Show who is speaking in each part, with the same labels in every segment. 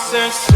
Speaker 1: process.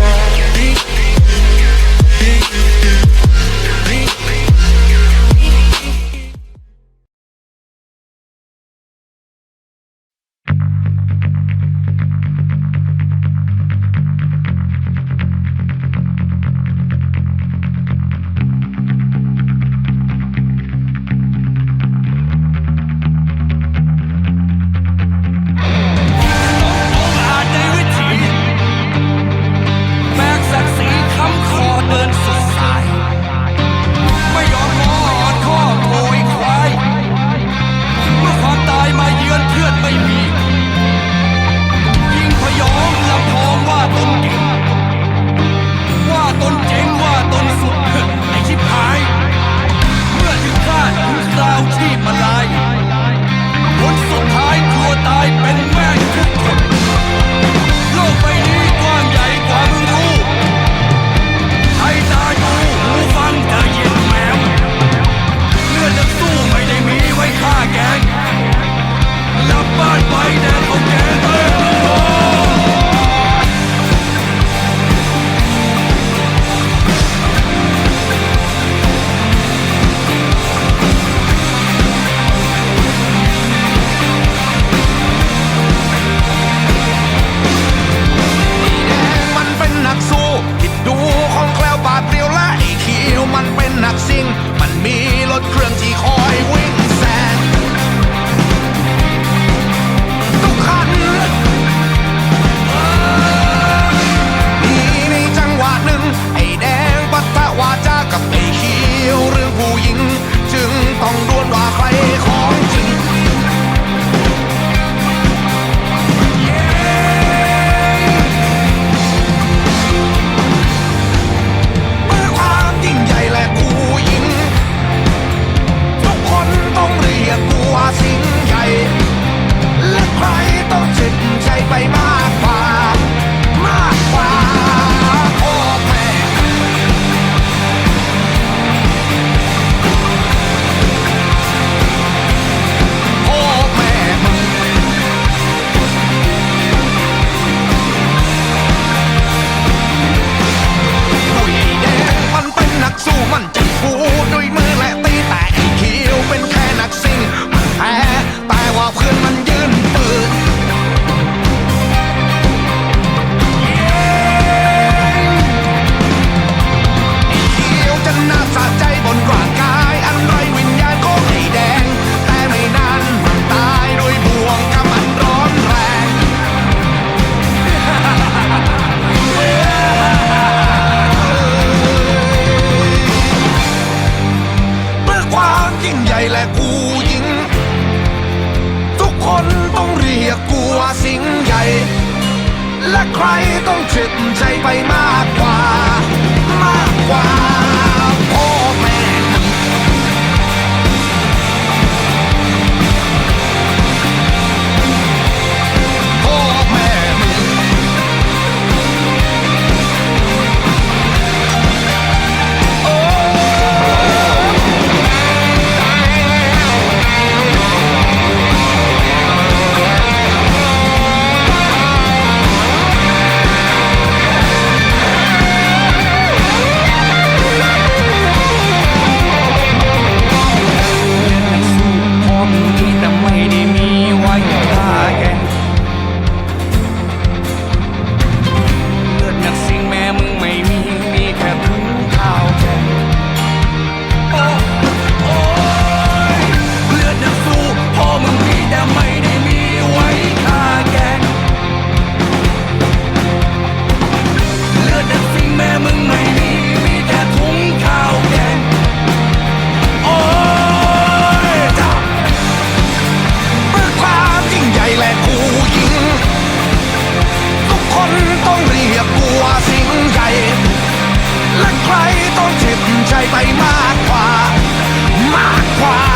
Speaker 1: ่งใหญ่และ
Speaker 2: กูยิงทุกคนต้องเรียกกูว่าสิงใหญ่ และใครต้องเจ็บใจไปมากกว่ามากกว่า ต้องเรียกกูวสิ่งใหญ่ และใครต้องเจ็บใจไปมากกว่ามากกว่า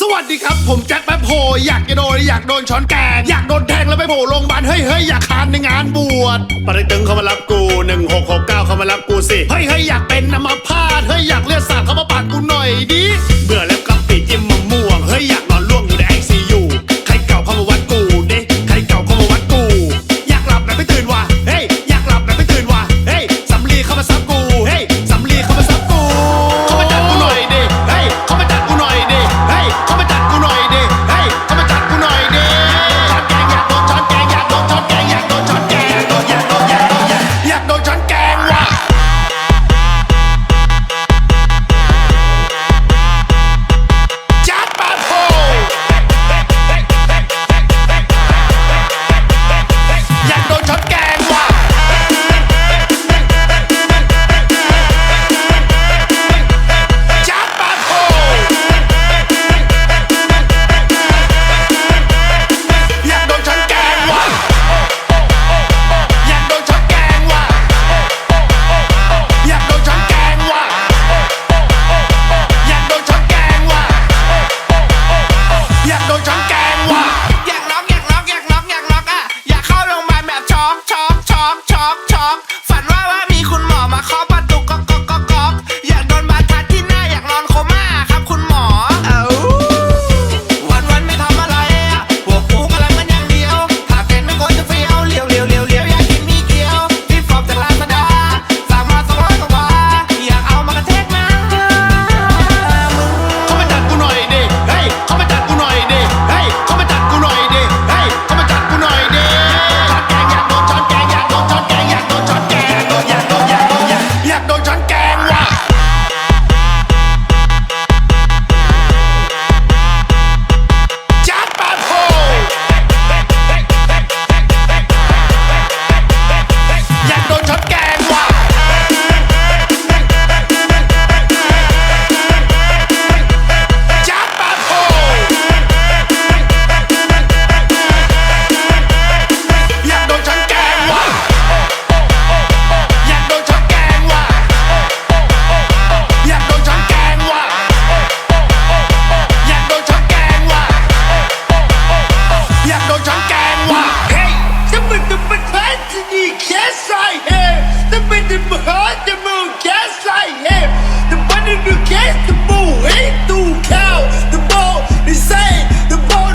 Speaker 1: สวัสดีค
Speaker 2: รับ
Speaker 3: ผมแจ็คแป๊บโพอยากจะโดนอยากโดนช้อนแกงอยากโดนแทงแล้วไปโผล่โรงพยาบาลเฮ้ยเฮ้ยอยากคานในงานบวชปริตึงเขามารับกูหนึ่งหกหกเก้าเขามารับกูสิเฮ้ยเฮ้ยอยากเป็นน้ำมาพาด
Speaker 2: เฮ้ยอยากเลือดสา
Speaker 3: ดเขามาปาดกูหน่อยดิเบื่อแล้ว